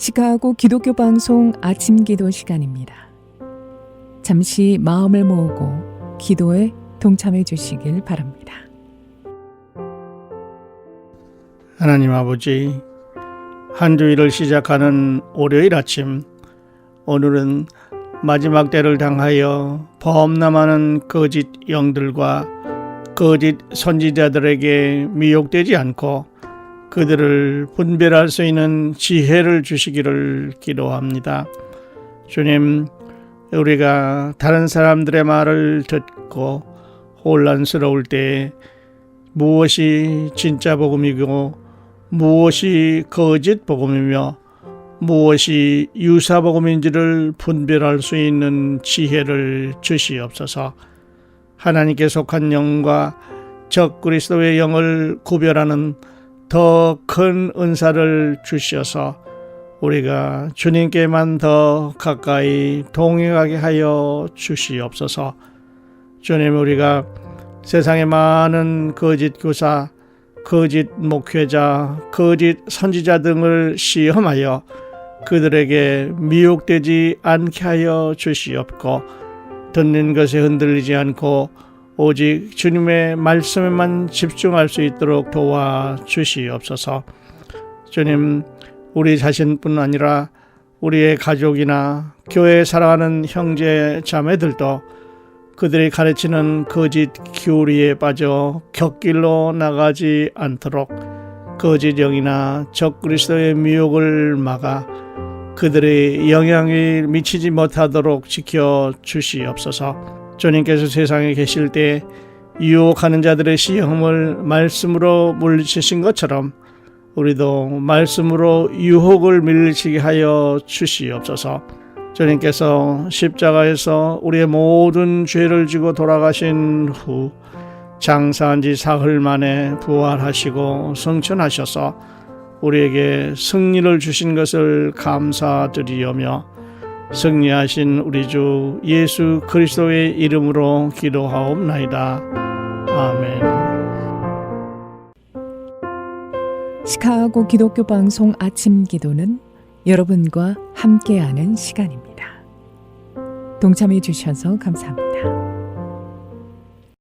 시카고 기독교 방송 아침 기도 시간입니다. 잠시 마음을 모으고 기도에 동참해 주시길 바랍니다. 하나님 아버지, 한 주일을 시작하는 월요일 아침, 오늘은 마지막 때를 당하여 범람하는 거짓 영들과 거짓 선지자들에게 미혹되지 않고 그들을 분별할 수 있는 지혜를 주시기를 기도합니다. 주님, 우리가 다른 사람들의 말을 듣고 혼란스러울 때 무엇이 진짜 복음이고 무엇이 거짓 복음이며 무엇이 유사 복음인지를 분별할 수 있는 지혜를 주시옵소서. 하나님께 속한 영과 적 그리스도의 영을 구별하는 더 큰 은사를 주셔서 우리가 주님께만 더 가까이 동행하게 하여 주시옵소서. 주님 우리가 세상의 많은 거짓 교사, 거짓 목회자, 거짓 선지자 등을 시험하여 그들에게 미혹되지 않게 하여 주시옵고 듣는 것에 흔들리지 않고 오직 주님의 말씀에만 집중할 수 있도록 도와 주시옵소서. 주님, 우리 자신뿐 아니라 우리의 가족이나 교회 사랑하는 형제 자매들도 그들이 가르치는 거짓 교리에 빠져 격길로 나가지 않도록 거짓 영이나 적 그리스도의 미혹을 막아 그들의 영향이 미치지 못하도록 지켜 주시옵소서. 주님께서 세상에 계실 때 유혹하는 자들의 시험을 말씀으로 물리치신 것처럼 우리도 말씀으로 유혹을 물리치게 하여 주시옵소서. 주님께서 십자가에서 우리의 모든 죄를 지고 돌아가신 후 장사한 지 사흘 만에 부활하시고 성천하셔서 우리에게 승리를 주신 것을 감사드리오며 승리하신 우리 주 예수 그리스도의 이름으로 기도하옵나이다. 아멘. 시카고 기독교 방송 아침 기도는 여러분과 함께하는 시간입니다. 동참해 주셔서 감사합니다.